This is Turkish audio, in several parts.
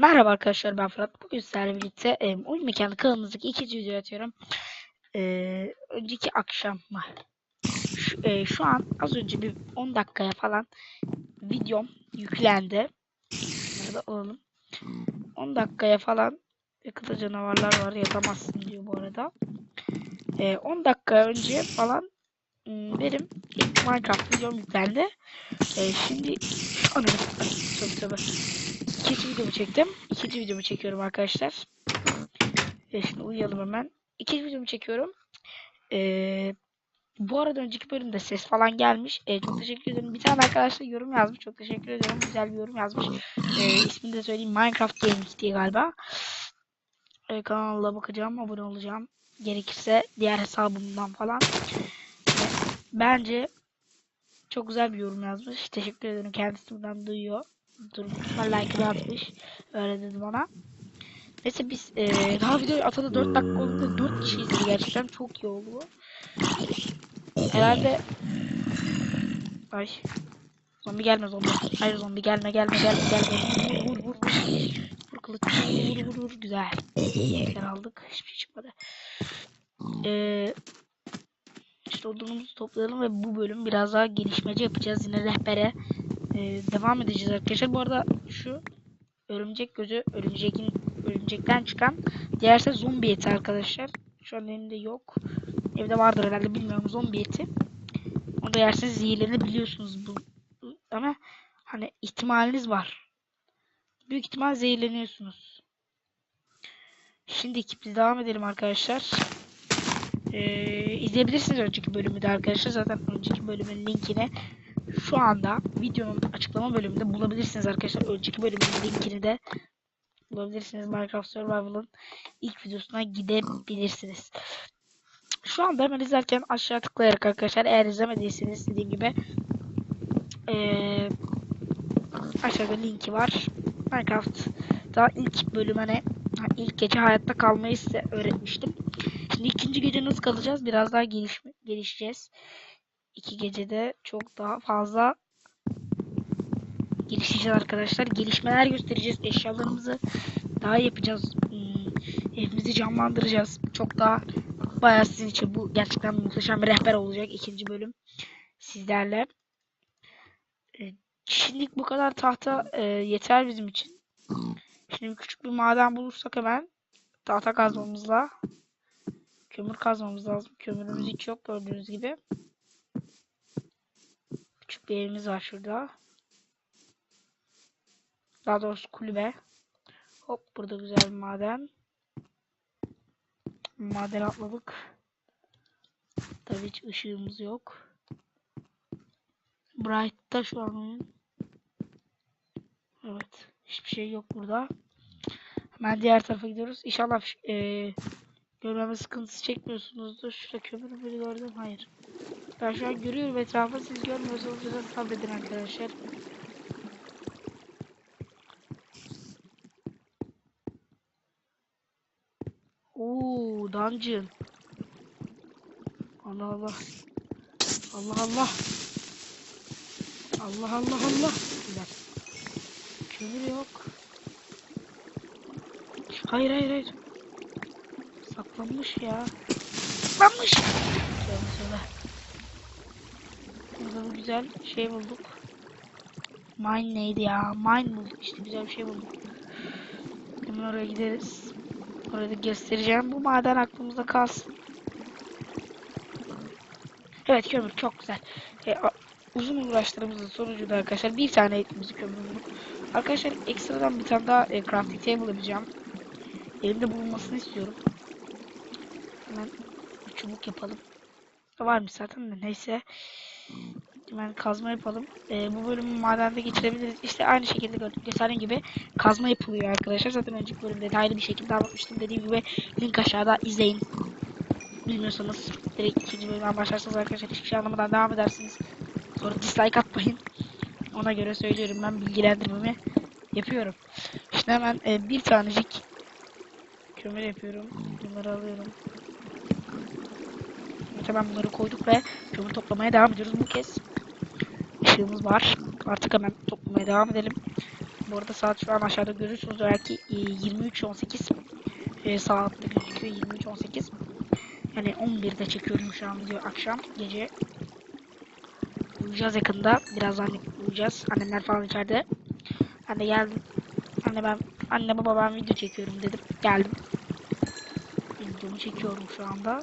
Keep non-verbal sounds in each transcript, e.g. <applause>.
Merhaba arkadaşlar ben Fırat. Bugün sizlerle birlikte e, oyun mekanı kanalımızdaki ikinci video atıyorum. E, önceki akşam mı? Şu, e, şu an az önce bir 10 dakikaya falan videom yüklendi. Bunları da alalım. 10 dakikaya falan yakıta canavarlar var yatamazsın diyor bu arada. E, 10 dakika önce falan m, benim Minecraft videom yüklendi. E, şimdi ananı tabii tabii. İkinci videomu çektim. İkinci videomu çekiyorum arkadaşlar. Ve şimdi uyuyalım hemen. İkinci videomu çekiyorum. Ee, bu arada önceki bölümde ses falan gelmiş. Ee, çok teşekkür ederim. Bir tane arkadaş da yorum yazmış. Çok teşekkür ederim. Güzel bir yorum yazmış. Ee, ismini de söyleyeyim. Minecraft Gaming diye galiba. Ee, kanala bakacağım. Abone olacağım. Gerekirse diğer hesabımdan falan. Bence çok güzel bir yorum yazmış. Teşekkür ederim. Kendisi buradan duyuyor. Durmuşlar like'ını atmış. Öyle dedi bana. Neyse biz e, daha video atalı 4 dakika oldu. 4 kişi izledi gerçekten. Çok iyi oldu bu. Herhalde Ay. Zombi gelme zombi. Hayır zombi gelme gelme gelme gelme. Vur vur vur. Vur kılıç. Vur vur vur. Güzel. Yekler aldık. Hiçbir şey çıkmadı. Ee, işte odunumuzu toplayalım ve bu bölüm biraz daha gelişmeci yapacağız. Yine rehbere ee, devam edeceğiz arkadaşlar. Bu arada şu örümcek gözü örümcekin örümcekten çıkan diğerse zombi eti arkadaşlar. Şu an elimde yok. Evde vardır herhalde bilmiyorum zombi eti. Onu da yerseniz zehirlenebiliyorsunuz bu. Ama hani ihtimaliniz var. Büyük ihtimal zehirleniyorsunuz. Şimdi biz devam edelim arkadaşlar. Ee, izleyebilirsiniz önceki bölümü de arkadaşlar. Zaten önceki bölümün linkini şu anda videonun açıklama bölümünde bulabilirsiniz arkadaşlar. Önceki bölümün linkini de bulabilirsiniz. Minecraft Survival'ın ilk videosuna gidebilirsiniz. Şu anda hemen izlerken aşağı tıklayarak arkadaşlar eğer izlemediyseniz dediğim gibi ee, aşağıda linki var. Minecraft daha ilk bölümüne ilk gece hayatta kalmayı size öğretmiştim. Şimdi ikinci gece nasıl kalacağız? Biraz daha geliş gelişeceğiz iki gecede çok daha fazla gelişeceğiz arkadaşlar. Gelişmeler göstereceğiz. Eşyalarımızı daha yapacağız. Hmm, evimizi canlandıracağız. Çok daha bayağı sizin için bu gerçekten muhteşem bir rehber olacak. ikinci bölüm sizlerle. E, şimdilik bu kadar tahta e, yeter bizim için. Şimdi küçük bir maden bulursak hemen tahta kazmamızla kömür kazmamız lazım. Kömürümüz hiç yok gördüğünüz gibi. Küçük bir evimiz var şurada. Daha doğrusu kulübe. Hop burada güzel bir maden. Maden atladık. Tabii hiç ışığımız yok. Bright'ta şu an. Evet. Hiçbir şey yok burada. Hemen diğer tarafa gidiyoruz. İnşallah e, görmeme sıkıntısı çekmiyorsunuzdur. Şurada kömür biri gördüm. Hayır. An görüyorum etrafı. Siz görmüyorsanız biraz sabredin arkadaşlar. Oo, dungeon. Allah Allah. Allah Allah. Allah Allah Allah. Güzel. Kömür yok. Hayır hayır hayır. Saklanmış ya. Saklanmış. Söyle söyle. Burada bir güzel şey bulduk. Mine neydi ya? Mine bulduk işte güzel bir şey bulduk. Hemen oraya gideriz. Orada göstereceğim. Bu maden aklımızda kalsın. Evet kömür çok güzel. E, uzun uğraşlarımızın sonucunda arkadaşlar bir tane etimizi kömür bulduk. Arkadaşlar ekstradan bir tane daha e, crafting table yapacağım. Elimde bulunmasını istiyorum. Hemen bir çubuk yapalım. Varmış zaten de neyse. Hemen kazma yapalım. Ee, bu bölümü madende geçirebiliriz. İşte aynı şekilde gösterdiğim gibi kazma yapılıyor arkadaşlar. Zaten önceki bölümde detaylı bir şekilde anlatmıştım. Dediğim gibi link aşağıda izleyin. Bilmiyorsanız direkt ikinci bölümden başlarsanız arkadaşlar hiçbir şey anlamadan devam edersiniz. Sonra dislike atmayın. Ona göre söylüyorum ben bilgilendirmemi yapıyorum. İşte hemen e, bir tanecik kömür yapıyorum. Bunları alıyorum. Hemen bunları koyduk ve kömür toplamaya devam ediyoruz. Bu kez ışığımız var. Artık hemen toplamaya devam edelim. Bu arada saat şu an aşağıda görürsünüz belki e, 23.18 e, saatte gözüküyor 23.18 yani 11'de çekiyorum şu an video akşam. Gece uyuyacağız yakında. Birazdan uyuyacağız. Annemler falan içeride. De geldim anne ben anne baba ben video çekiyorum dedim. Geldim. Videomu çekiyorum şu anda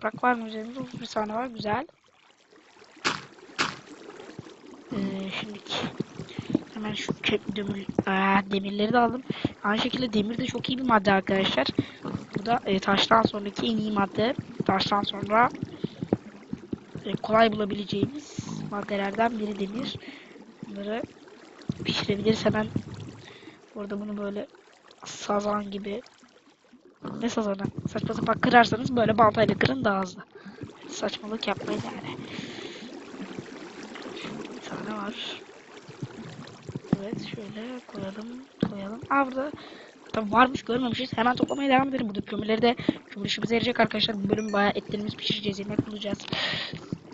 toprak var mı üzerinde 31 tane var güzel ee, şimdiki Hemen şu demir, Aa, demirleri de aldım. Aynı şekilde demir de çok iyi bir madde arkadaşlar. Bu da e, taştan sonraki en iyi madde. Taştan sonra e, kolay bulabileceğimiz maddelerden biri demir. Bunları pişirebiliriz hemen. Burada bunu böyle sazan gibi ne sazanı? Saçma sapan kırarsanız böyle baltayla kırın daha hızlı. Saçmalık yapmayın yani. Bir tane var. Evet şöyle koyalım koyalım. Aa burada tabi varmış görmemişiz. Hemen toplamaya devam edelim. Burada kömürleri de kömür işimize yarayacak arkadaşlar. Bu bölüm bayağı etlerimizi pişireceğiz. Yemek bulacağız.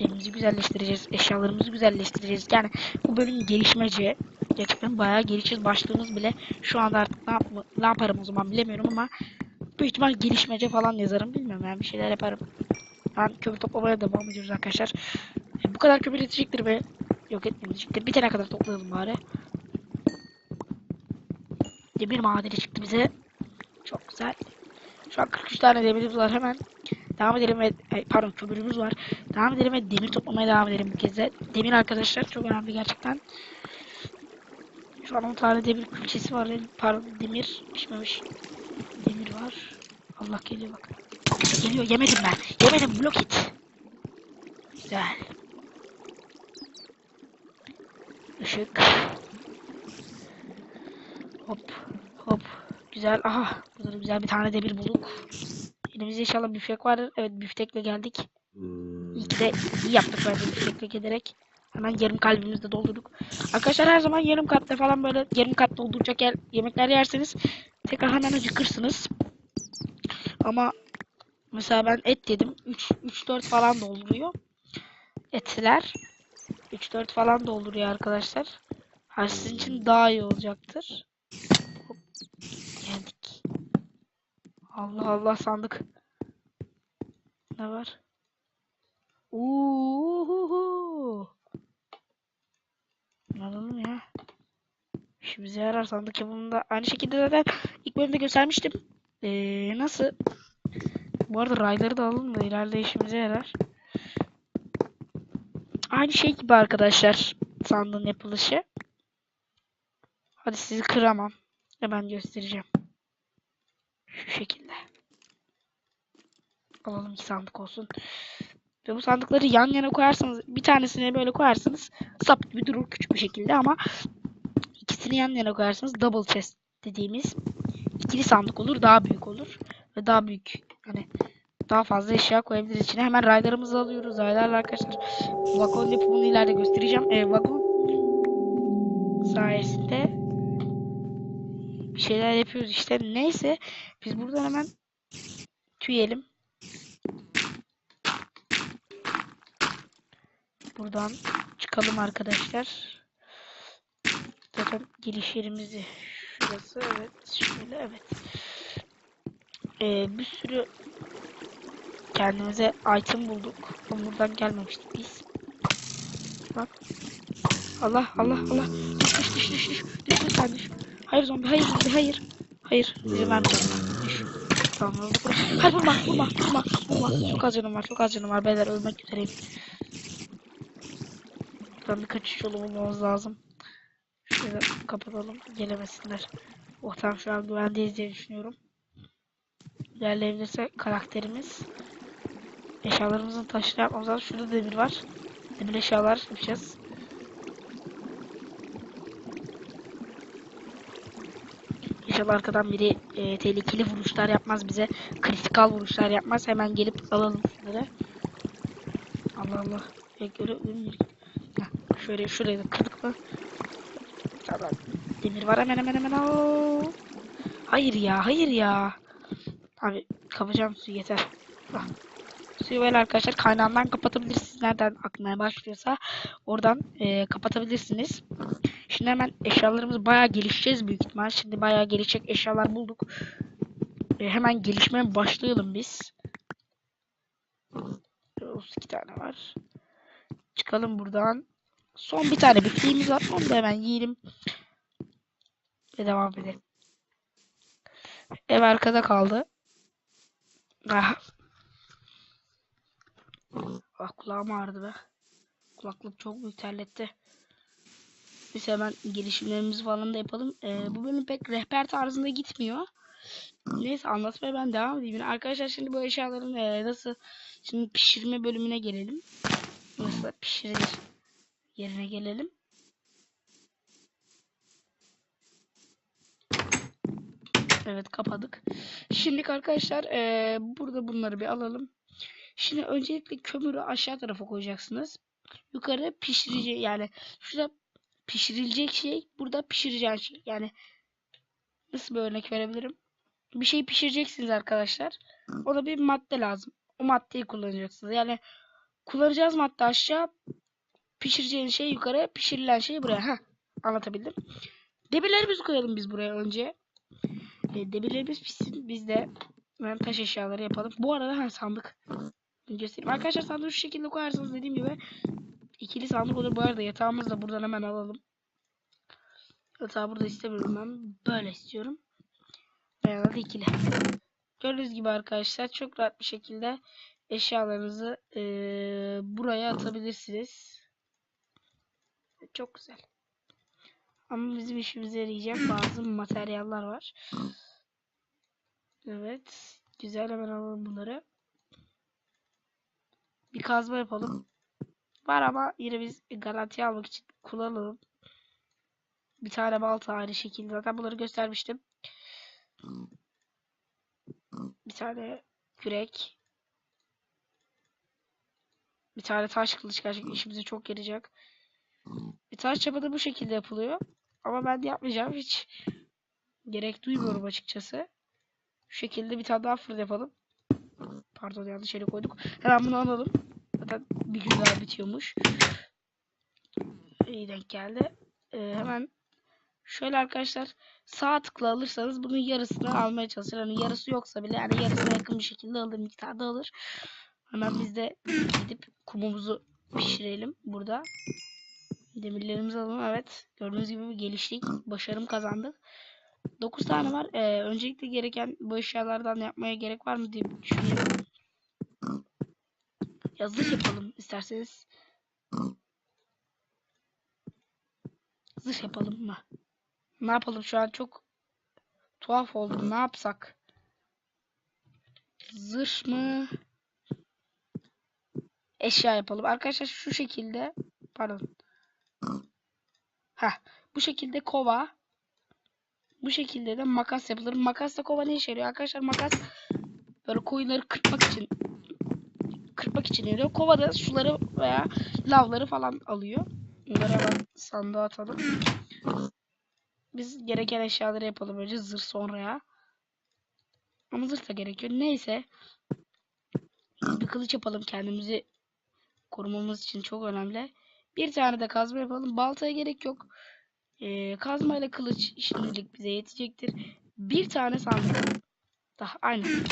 Evimizi güzelleştireceğiz. Eşyalarımızı güzelleştireceğiz. Yani bu bölüm gelişmece. Gerçekten bayağı gelişeceğiz. Başlığımız bile şu anda artık ne, yap ne yaparım o zaman bilemiyorum ama büyük ihtimal gelişmece falan yazarım. Bilmiyorum yani bir şeyler yaparım. Ben kömür toplamaya devam ediyoruz arkadaşlar. E, bu kadar kömür yetecektir ve yok etmeyecektir. Bitene kadar toplayalım bari. Demir madeni çıktı bize. Çok güzel. Şu an 43 tane demirimiz var hemen. Devam edelim ve ay, pardon kömürümüz var. Devam edelim ve demir toplamaya devam edelim bu kez de. Demir arkadaşlar çok önemli gerçekten. Şu an 10 tane demir külçesi var. Pardon demir pişmemiş. Demir var. Allah geliyor bak. Geliyor yemedim ben. Yemedim blok it. Güzel. Işık. Hop hop. Güzel. Aha. Burada da güzel bir tane demir bulduk. Elimizde inşallah büftek vardır. Evet büftekle geldik. İyi ki de iyi yaptık bence büftekle gelerek. Hemen yarım kalbimizi de doldurduk. Arkadaşlar her zaman yarım katta falan böyle yarım kat dolduracak yer, yemekler yerseniz tekrar hemen acıkırsınız. Ama mesela ben et yedim. 3 3 4 falan dolduruyor. Etler 3 4 falan dolduruyor arkadaşlar. Ha, sizin için daha iyi olacaktır. Hop, Geldik. Allah Allah sandık. Ne var? Uhuhu. Anladın ya? İşimize yarar sandık yapımında. Aynı şekilde zaten ilk bölümde göstermiştim. Ee, nasıl? Bu arada rayları da alalım da ileride işimize yarar. Aynı şey gibi arkadaşlar sandığın yapılışı. Hadi sizi kıramam. Hemen göstereceğim. Şu şekilde. Alalım ki sandık olsun. Ve bu sandıkları yan yana koyarsanız bir tanesini böyle koyarsanız sap gibi durur küçük bir şekilde ama ikisini yan yana koyarsanız double chest dediğimiz ikili sandık olur daha büyük olur ve daha büyük hani daha fazla eşya koyabiliriz içine. Hemen raylarımızı alıyoruz. Raylarla arkadaşlar vagon yapımını ileride göstereceğim. Ee, vagon sayesinde bir şeyler yapıyoruz işte. Neyse biz buradan hemen tüyelim. Buradan çıkalım arkadaşlar. Zaten giriş yerimizi şurası evet şöyle evet. Ee, bir sürü kendimize item bulduk. Ama buradan gelmemiştik biz. Bak. Allah Allah Allah. Düş düş düş düş düş. Düş lütfen düş. Hayır zombi hayır zombi hayır. Hayır. Vermeyeceğim. Düş. Tamam öldü burası. Hayır vurma vurma vurma vurma. Çok az canım var çok az canım var. Beyler ölmek üzereyim. Buradan bir kaçış yolu bulmamız lazım. Şöyle kapatalım. Gelemesinler. Oh tamam şu an güvendeyiz diye düşünüyorum. İlerleyebilirse karakterimiz. Eşyalarımızın taşını yapmamız lazım. Şurada demir var. Demir eşyalar yapacağız. İnşallah arkadan biri e, tehlikeli vuruşlar yapmaz bize. Kritikal vuruşlar yapmaz. Hemen gelip alalım şunları. Allah Allah. Ya Heh, şöyle şurayı da kırdık mı? Tamam. Demir var hemen hemen hemen. Oo. Hayır ya hayır ya. Abi kapacağım su yeter. Ah. Suyu böyle arkadaşlar kaynağından kapatabilirsiniz. Nereden akmaya başlıyorsa oradan e, kapatabilirsiniz. Şimdi hemen eşyalarımız bayağı gelişeceğiz büyük ihtimal. Şimdi bayağı gelişecek eşyalar bulduk. E, hemen gelişmeye başlayalım biz. 32 tane var. Çıkalım buradan. Son bir tane bittiğimiz var. Onu da hemen yiyelim. Ve devam edelim. Ev arkada kaldı. Ah. Ah kulağım ağrıdı be. Kulaklık çok büyük terletti. Biz hemen gelişimlerimizi falan da yapalım. Ee, bu benim pek rehber tarzında gitmiyor. Neyse anlatmaya ben devam edeyim. Yine Arkadaşlar şimdi bu eşyaların e, nasıl şimdi pişirme bölümüne gelelim. Nasıl pişirilir yerine gelelim. Evet kapadık. Şimdi arkadaşlar e, burada bunları bir alalım. Şimdi öncelikle kömürü aşağı tarafa koyacaksınız. Yukarı pişirici yani şurada pişirilecek şey burada pişireceğin şey. Yani nasıl bir örnek verebilirim? Bir şey pişireceksiniz arkadaşlar. Ona bir madde lazım. O maddeyi kullanacaksınız. Yani kullanacağız madde aşağı. Pişireceğiniz şey yukarı. Pişirilen şey buraya. Ha, anlatabildim. Demirlerimizi koyalım biz buraya önce. E, demirlerimiz pişsin. Biz de hemen taş eşyaları yapalım. Bu arada ha, sandık. Göstereyim. Arkadaşlar sandığı şu şekilde koyarsanız dediğim gibi ikili sandık olur. Bu arada yatağımızı da buradan hemen alalım. Yatağı burada istemiyorum ben. Böyle istiyorum. Da ikili. Gördüğünüz gibi arkadaşlar çok rahat bir şekilde eşyalarınızı eee, buraya atabilirsiniz. Çok güzel. Ama bizim işimize yarayacak <clears throat> bazı materyaller var. Evet. Güzel hemen alalım bunları. Bir kazma yapalım. Var ama yine biz garanti almak için kullanalım. Bir tane balta aynı şekilde. Zaten bunları göstermiştim. Bir tane kürek. Bir tane taş kılıç gerçekten <clears throat> işimize çok yarayacak. Bir taş çapa da bu şekilde yapılıyor. Ama ben de yapmayacağım. Hiç gerek duymuyorum açıkçası. Şu şekilde bir tane daha fırın yapalım. Pardon yanlış yere koyduk. Hemen bunu alalım. Zaten bir gün daha bitiyormuş. İyi denk geldi. Ee, hemen şöyle arkadaşlar sağ tıkla alırsanız bunun yarısını almaya çalışır. Hani yarısı yoksa bile yani yarısına yakın bir şekilde alır miktarda alır. Hemen biz de gidip kumumuzu pişirelim burada. Demirlerimizi alalım. Evet. Gördüğünüz gibi geliştik. Başarım kazandık. 9 tane var. Ee, öncelikle gereken bu eşyalardan yapmaya gerek var mı diye düşünüyorum. Yazı yapalım isterseniz. Zırh yapalım mı? Ne yapalım şu an çok tuhaf oldu. Ne yapsak? Zırh mı? Eşya yapalım. Arkadaşlar şu şekilde pardon. Ha, bu şekilde kova. Bu şekilde de makas yapılır. Makasla kova ne işe yarıyor? Arkadaşlar makas böyle koyunları kırpmak için kırpmak için yarıyor. Kova da suları veya lavları falan alıyor. Bunları hemen sandığa atalım. Biz gereken eşyaları yapalım önce zırh sonraya. Ama zırh da gerekiyor. Neyse. Bir kılıç yapalım kendimizi korumamız için çok önemli. Bir tane de kazma yapalım. Baltaya gerek yok. Ee, kazma ile kılıç şimdilik bize yetecektir. Bir tane sandık. Daha aynen.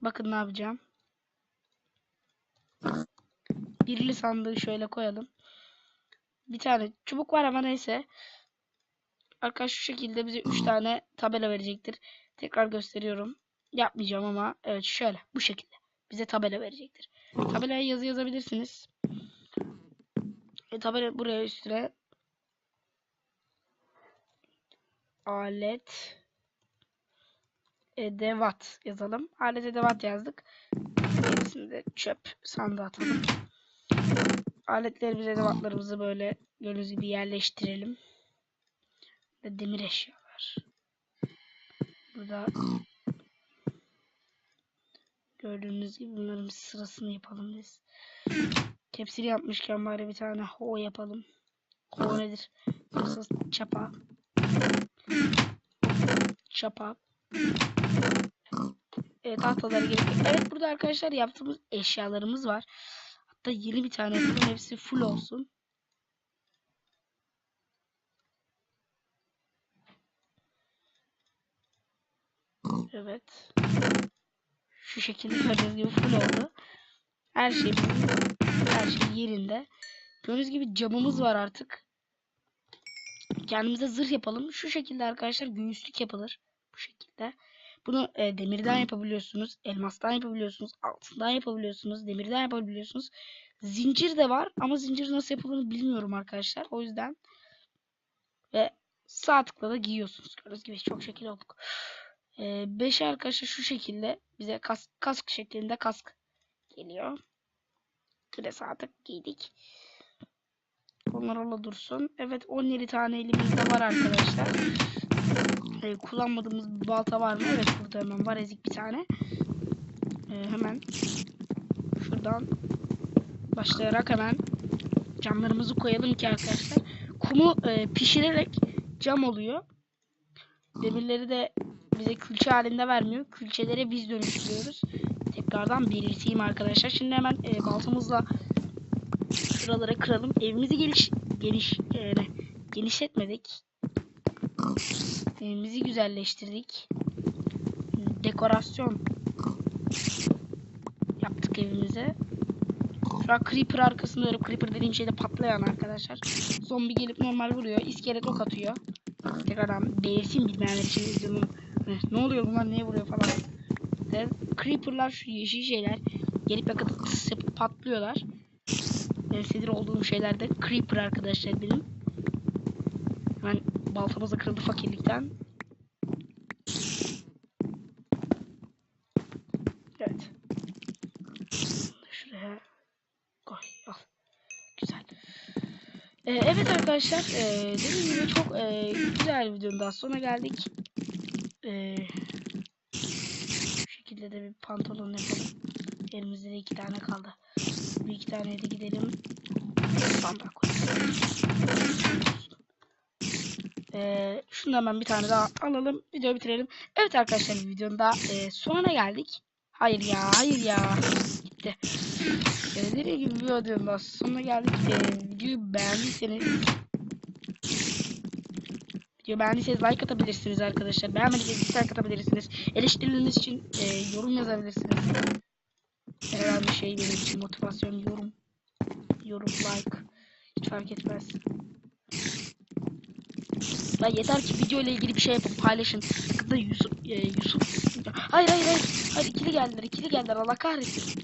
Bakın ne yapacağım. Birli sandığı şöyle koyalım. Bir tane çubuk var ama neyse. Arkadaş şu şekilde bize 3 tane tabela verecektir. Tekrar gösteriyorum. Yapmayacağım ama evet şöyle bu şekilde. Bize tabela verecektir. Tabelaya yazı yazabilirsiniz. E, tabela buraya üstüne alet edevat yazalım. Alet edevat yazdık. Gerisini de çöp sandığa atalım. Aletlerimizi, edevatlarımızı böyle gördüğünüz gibi yerleştirelim. Ve demir eşyalar. Burada gördüğünüz gibi bunların sırasını yapalım biz. Tepsili yapmışken bari bir tane ho yapalım. Ho nedir? Yoksa çapa. Çapa. Evet tahtaları gerekiyor. Evet burada arkadaşlar yaptığımız eşyalarımız var. Hatta yeni bir tane bunun hepsi full olsun. Evet. Şu şekilde gördüğünüz full oldu. Her şeyimiz her şey yerinde. Gördüğünüz gibi camımız var artık. Kendimize zırh yapalım. Şu şekilde arkadaşlar göğüslük yapılır. Bu şekilde. Bunu e, demirden yapabiliyorsunuz. Elmastan yapabiliyorsunuz. Altından yapabiliyorsunuz. Demirden yapabiliyorsunuz. Zincir de var ama zincir nasıl yapıldığını bilmiyorum arkadaşlar. O yüzden ve sağ tıkla da giyiyorsunuz. Gördüğünüz gibi çok şekil olduk. Ee, beşi arkadaşlar şu şekilde bize kask, kask şeklinde kask geliyor. Sağ tık giydik. Onlar ola dursun. Evet 17 tane elimizde var arkadaşlar. Ee, kullanmadığımız bir balta var mı? Evet burada hemen var ezik bir tane. Ee, hemen şuradan başlayarak hemen camlarımızı koyalım ki arkadaşlar. Kumu e, pişirerek cam oluyor. Demirleri de bize külçe halinde vermiyor. Külçelere biz dönüştürüyoruz. Tekrardan belirteyim arkadaşlar. Şimdi hemen e, baltamızla şuralara kıralım. Evimizi geliş geniş e, genişletmedik. Evimizi güzelleştirdik. Dekorasyon yaptık evimize. Şu an Creeper arkasında öyle Creeper dediğim şeyde patlayan arkadaşlar. Zombi gelip normal vuruyor. İskelet ok atıyor. Tekrardan belirteyim bilmeyenler için izledim. Ne oluyor bunlar niye vuruyor falan. İşte Creeper'lar şu yeşil şeyler gelip yakıt tıs yapıp patlıyorlar. Ben sinir olduğum şeyler de Creeper arkadaşlar benim. Hemen baltamız da kırıldı fakirlikten. Evet. Şuraya koy al. Güzel. Ee, evet arkadaşlar ee, dediğim gibi çok ee, güzel bir videonun daha sonuna geldik. Ee, de bir pantolon yapalım. Elimizde de iki tane kaldı. Bir iki tane de gidelim. Sandık. Ee, şundan ben bir tane daha alalım. Videoyu bitirelim. Evet arkadaşlar videonun da ee, sonuna geldik. Hayır ya hayır ya. Gitti. Ee, dediğim gibi videonun da sonuna geldik. Ee, videoyu beğendiyseniz Videoyu beğendiyseniz like atabilirsiniz arkadaşlar. Beğenmediyseniz dislike atabilirsiniz. Eleştirileriniz için e, yorum yazabilirsiniz. Bir şey benim için motivasyon yorum. Yorum like. Hiç fark etmez. Ya yeter ki video ile ilgili bir şey yapın paylaşın. Kıda Yusuf, e, Yusuf. Hayır hayır hayır. Hayır ikili geldiler ikili geldiler Allah kahretsin.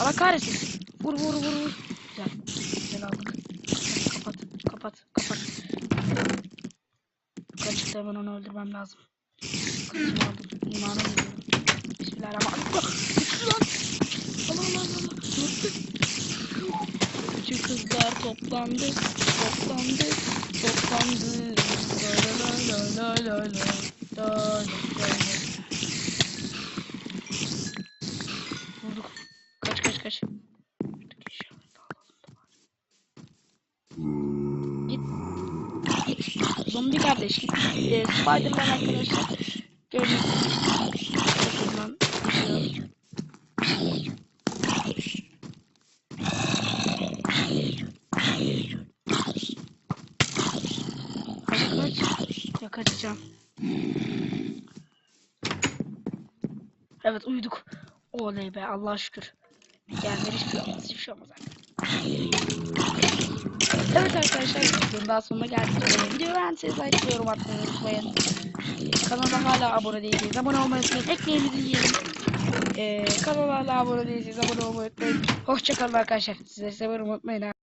Allah kahretsin. Vur vur vur vur. Güzel. Güzel aldık. Kapat kapat çıktı hemen onu öldürmem lazım. Kaçımı aldım. İmana gidiyorum. Bismillahirrahmanirrahim. Allah Allah Allah. Küçük kızlar toplandı. Toplandı. Toplandı. La la la la la la. La la la Ee, Spiderman arkadaşlar. Kaç. Ya kaçacağım. Evet uyuduk. Oley be Allah'a şükür. Gelmeli hiçbir şey olmaz. Hiçbir şey olmaz. Evet arkadaşlar videonun daha sonuna geldik. Videoyu beğendiyseniz like yorum atmayı unutmayın. Kanala hala abone değilseniz abone olmayı unutmayın. Ekmeğimizi yiyelim. Ee, kanala hala abone değilseniz abone olmayı unutmayın. Hoşçakalın arkadaşlar. Sizleri seviyorum unutmayın.